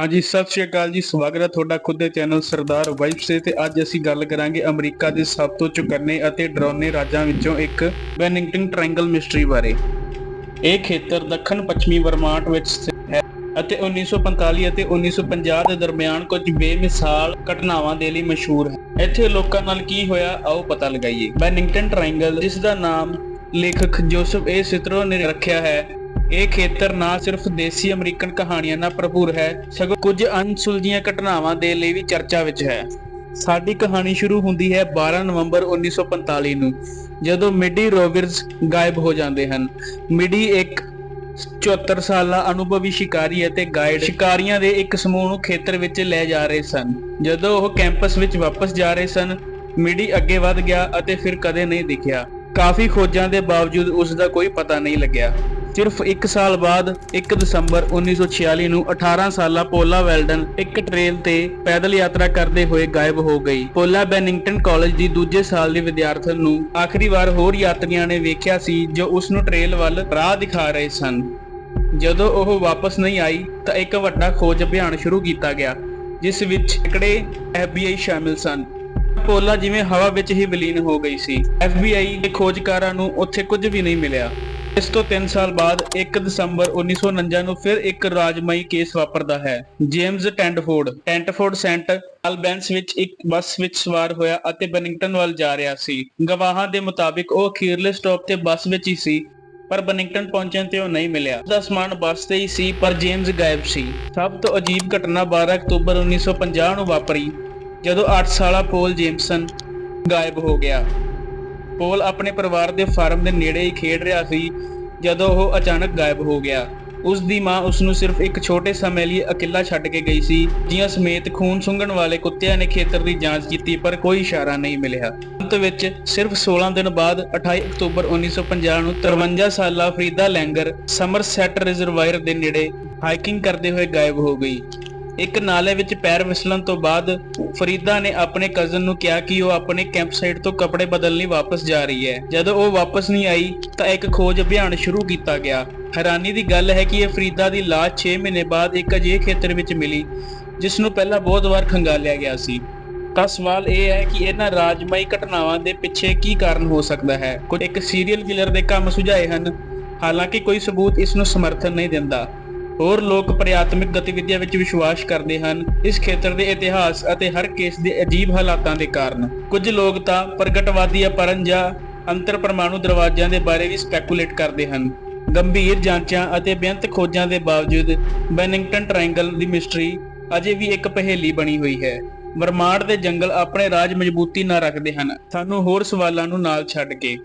ਹਾਂਜੀ, ਸਤਿ ਸ਼੍ਰੀ ਅਕਾਲ ਜੀ, ਸਵਾਗਤ ਹੈ ਤੁਹਾਡਾ ਖੁਦ ਦੇ ਚੈਨਲ ਸਰਦਾਰ ਵਾਈਬਸ ਤੇ ਤੇ ਅੱਜ ਅਸੀਂ ਗੱਲ ਕਰਾਂਗੇ ਅਮਰੀਕਾ ਦੇ ਸਭ ਤੋਂ ਚੁਕੰਨੇ ਅਤੇ ਡਰਾਉਨੇ ਰਾਜਾਂ ਵਿੱਚੋਂ ਇੱਕ ਬੈਨਿੰਗਟਨ ਟ੍ਰਾਇੰਗਲ ਮਿਸਟਰੀ ਬਾਰੇ। ਇਹ ਖੇਤਰ ਦੱਖਣ ਪੱਛਮੀ ਵਰਮਾਂਟ ਵਿੱਚ ਸਥਿਤ ਹੈ ਅਤੇ 1945 ਅਤੇ 1950 ਦੇ ਦਰਮਿਆਨ ਕੁਝ ਬੇਮਿਸਾਲ ਘਟਨਾਵਾਂ ਦੇ ਲਈ ਮਸ਼ਹੂਰ ਹੈ। ਇੱਥੇ ਲੋਕਾਂ ਨਾਲ ਕੀ ਹੋਇਆ, ਆਓ ਪਤਾ ਲਗਾਈਏ। ਬੈਨਿੰਗਟਨ ਟ੍ਰਾਇੰਗਲ, ਜਿਸ ਦਾ ਨਾਮ ਲੇਖਕ ਜੋਸਫ ਏ ਸਿਤਰੋ ਨੇ ਰੱਖਿਆ ਹੈ ਇਹ ਖੇਤਰ ਨਾ ਸਿਰਫ ਦੇਸੀ ਅਮਰੀਕਨ ਕਹਾਣੀਆਂ ਨਾਲ ਭਰਪੂਰ ਹੈ, ਸਗੋਂ ਕੁਝ ਅਣਸੁਲਝੀਆਂ ਘਟਨਾਵਾਂ ਦੇ ਲਈ ਵੀ ਚਰਚਾ ਵਿੱਚ ਹੈ। ਸਾਡੀ ਕਹਾਣੀ ਸ਼ੁਰੂ ਹੁੰਦੀ ਹੈ 12 ਨਵੰਬਰ 1945 ਨੂੰ, ਜਦੋਂ ਮਿਡੀ ਰੋਵਰਸ ਗਾਇਬ ਹੋ ਜਾਂਦੇ ਹਨ। ਮਿਡੀ ਇੱਕ 74 ਸਾਲਾ ਅਨੁਭਵੀ ਸ਼ਿਕਾਰੀ ਅਤੇ ਗਾਈਡ ਸ਼ਿਕਾਰੀਆਂ ਦੇ ਇੱਕ ਸਮੂਹ ਨੂੰ ਖੇਤਰ ਵਿੱਚ ਲੈ ਜਾ ਰਹੇ ਸਨ। ਜਦੋਂ ਉਹ ਕੈਂਪਸ ਵਿੱਚ ਵਾਪਸ ਜਾ ਰਹੇ ਸਨ, ਮਿਡੀ ਅੱਗੇ ਵਧ ਗਿਆ ਅਤੇ ਫਿਰ ਕਦੇ ਨਹੀਂ ਦਿਖਿਆ। ਕਾਫੀ ਖੋਜਾਂ ਦੇ ਬਾਵਜੂਦ ਉਸ ਦਾ ਕੋਈ ਪਤਾ ਨਹੀਂ ਲੱਗਿਆ। ਸਿਰਫ 1 ਸਾਲ ਬਾਅਦ 1 ਦਸੰਬਰ 1946 ਨੂੰ 18 ਸਾਲਾ ਪੋਲਾ ਵੈਲਡਨ ਇੱਕ ਟ੍ਰੇਨ ਤੇ ਪੈਦਲ ਯਾਤਰਾ ਕਰਦੇ ਹੋਏ ਗਾਇਬ ਹੋ ਗਈ। ਪੋਲਾ ਬੈਨਿੰਗਟਨ ਕਾਲਜ ਦੀ ਦੂਜੇ ਸਾਲ ਦੀ ਵਿਦਿਆਰਥਣ ਨੂੰ ਆਖਰੀ ਵਾਰ ਹੋਰ ਯਾਤਰੀਆਂ ਨੇ ਵੇਖਿਆ ਸੀ ਜੋ ਉਸ ਨੂੰ ਟ੍ਰੇਲ ਵੱਲ ਰਾਹ ਦਿਖਾ ਰਹੇ ਸਨ। ਜਦੋਂ ਉਹ ਵਾਪਸ ਨਹੀਂ ਆਈ ਤਾਂ ਇੱਕ ਵੱਡਾ ਖੋਜ ਅਭਿਆਨ ਸ਼ੁਰੂ ਕੀਤਾ ਗਿਆ, ਜਿਸ ਵਿੱਚ ਇਕੜੇ FBI ਸ਼ਾਮਿਲ ਸਨ। ਪੋਲਾ ਜਿਵੇਂ ਹਵਾ ਵਿੱਚ ਹੀ ਵਿਲੀਨ ਹੋ ਗਈ ਸੀ। FBI ਦੇ ਖੋਜਕਾਰਾਂ ਨੂੰ ਉੱਥੇ ਕੁਝ ਵੀ ਨਹੀਂ ਮਿਲਿਆ। ਇਸ ਤੋਂ 3 ਸਾਲ ਬਾਅਦ 1 ਦਸੰਬਰ 1949 ਨੂੰ ਫਿਰ ਇੱਕ ਰਾਜਮਈ ਕੇਸ ਵਾਪਰਦਾ ਹੈ। ਜੇਮਸ ਟੈਂਟਫੋਰਡ ਟੈਂਟਫੋਰਡ ਸੈਂਟ ਅਲਬੈਂਸ ਵਿੱਚ ਇੱਕ ਬੱਸ ਵਿੱਚ ਸਵਾਰ ਹੋਇਆ ਅਤੇ ਬਨਿੰਗਟਨ ਵੱਲ ਜਾ ਰਿਹਾ ਸੀ। ਗਵਾਹਾਂ ਦੇ ਮੁਤਾਬਿਕ ਉਹ ਅਖੀਰਲੇ ਸਟਾਪ ਤੇ ਬੱਸ ਵਿੱਚ ਹੀ ਸੀ, ਪਰ ਬਨਿੰਗਟਨ ਪਹੁੰਚਣ ਤੇ ਉਹ ਨਹੀਂ ਮਿਲਿਆ। ਉਹਦਾ ਸਮਾਨ ਬੱਸ ਤੇ ਹੀ ਸੀ, ਪਰ ਜੇਮਸ ਗਾਇਬ ਸੀ। ਸਭ ਤੋਂ ਅਜੀਬ ਘਟਨਾ 12 ਅਕਤੂਬਰ 1950 ਨੂੰ ਵਾਪਰੀ, ਜਦੋਂ 8 ਸਾਲਾ ਪੋਲ ਜੇਮਸਨ ਗਾਇਬ ਹੋ ਗਿਆ। ਪੋਲ ਆਪਣੇ ਪਰਿਵਾਰ ਦੇ ਫਾਰਮ ਦੇ ਨੇੜੇ ਹੀ ਖੇਡ ਰਿਹਾ ਸੀ, ਜਦੋਂ ਉਹ ਅਚਾਨਕ ਗਾਇਬ ਹੋ ਗਿਆ। ਉਸ ਦੀ ਮਾਂ ਉਸ ਨੂੰ ਸਿਰਫ ਇੱਕ ਛੋਟੇ ਸਮੇਂ ਲਈ ਇਕੱਲਾ ਛੱਡ ਕੇ ਗਈ ਸੀ ਜੀਆਂ ਸਮੇਤ ਖੂਨ ਸੁੰਘਣ ਵਾਲੇ ਕੁੱਤਿਆਂ ਨੇ ਖੇਤਰ ਦੀ ਜਾਂਚ ਕੀਤੀ, ਪਰ ਕੋਈ ਇਸ਼ਾਰਾ ਨਹੀਂ ਮਿਲਿਆ। ਅੰਤ ਵਿੱਚ ਸਿਰਫ 16 ਦਿਨ ਬਾਅਦ 28 ਅਕਤੂਬਰ 1950 ਨੂੰ 53 ਸਾਲਾ ਫਰੀਦਾ ਲੈਂਗਰ ਸਮਰਸੈਟ ਰਿਜ਼ਰਵਾਇਰ ਦੇ ਨੇੜੇ ਹਾਈਕਿੰਗ ਕਰਦੇ ਹੋਏ ਗਾਇਬ ਹੋ ਗਈ। ਇੱਕ ਨਾਲੇ ਵਿੱਚ ਪੈਰ ਫਿਸਲਣ ਤੋਂ ਬਾਅਦ ਫਰੀਦਾ ਨੇ ਆਪਣੇ ਕਜ਼ਨ ਨੂੰ ਕਿਹਾ ਕਿ ਉਹ ਆਪਣੇ ਕੈਂਪਸਾਈਟ ਤੋਂ ਕੱਪੜੇ ਬਦਲਣ ਲਈ ਵਾਪਸ ਜਾ ਰਹੀ ਹੈ। ਜਦੋਂ ਉਹ ਵਾਪਸ ਨਹੀਂ ਆਈ, ਤਾਂ ਇੱਕ ਖੋਜ ਅਭਿਆਨ ਸ਼ੁਰੂ ਕੀਤਾ ਗਿਆ। ਹੈਰਾਨੀ ਦੀ ਗੱਲ ਹੈ ਕਿ ਇਹ ਫਰੀਦਾ ਦੀ ਲਾਸ਼ 6 ਮਹੀਨੇ ਬਾਅਦ ਇੱਕ ਅਜਿਹੇ ਖੇਤਰ ਵਿੱਚ ਮਿਲੀ, ਜਿਸ ਨੂੰ ਪਹਿਲਾਂ ਬਹੁਤ ਵਾਰ ਖੰਗਾਲਿਆ ਗਿਆ ਸੀ। ਤਾਂ ਸਵਾਲ ਇਹ ਹੈ ਕਿ ਇਹਨਾਂ ਰਾਜਮਈ ਘਟਨਾਵਾਂ ਦੇ ਪਿੱਛੇ ਕੀ ਕਾਰਨ ਹੋ ਸਕਦਾ ਹੈ? ਕੁਝ ਇੱਕ ਸੀਰੀਅਲ ਕਿਲਰ ਦੇ ਕੰਮ ਸੁਝਾਏ ਹਨ। ਹਾਲਾਂਕਿ ਕੋਈ ਸਬੂਤ ਇਸ ਨੂੰ ਸਮਰਥਨ ਨਹੀਂ ਦਿੰਦਾ। ਹੋਰ ਲੋਕ ਪ੍ਰਿਆਤਮਿਕ ਗਤੀਵਿਧੀਆਂ ਵਿੱਚ ਵਿਸ਼ਵਾਸ ਕਰਦੇ ਹਨ। ਇਸ ਖੇਤਰ ਦੇ ਇਤਿਹਾਸ ਅਤੇ ਹਰ ਕੇਸ ਦੇ ਅਜੀਬ ਹਾਲਾਤਾਂ ਦੇ ਕਾਰਨ। ਕੁਝ ਲੋਕ ਤਾਂ ਪ੍ਰਗਟਵਾਦੀ ਅਪਰਨ ਜਾਂ ਅੰਤਰ ਪਰਮਾਣੂ ਦਰਵਾਜ਼ਿਆਂ ਦੇ ਬਾਰੇ ਵੀ ਸਪੈਕੂਲੇਟ ਕਰਦੇ ਹਨ। ਗੰਭੀਰ ਜਾਂਚਾਂ ਅਤੇ ਬੇਅੰਤ ਖੋਜਾਂ ਦੇ ਬਾਵਜੂਦ ਬੈਨਿੰਗਟਨ ਟ੍ਰਾਇੰਗਲ ਦੀ ਮਿਸਟਰੀ ਅਜੇ ਵੀ ਇੱਕ ਪਹੇਲੀ ਬਣੀ ਹੋਈ ਹੈ। ਵਰਮਾਂਡ ਦੇ ਜੰਗਲ ਆਪਣੇ ਰਾਜ ਮਜ਼ਬੂਤੀ ਨਾਲ ਰੱਖਦੇ ਹਨ। ਸਾਨੂੰ ਹੋਰ ਸਵਾਲਾਂ ਨੂੰ ਨਾਲ ਛੱਡ ਕੇ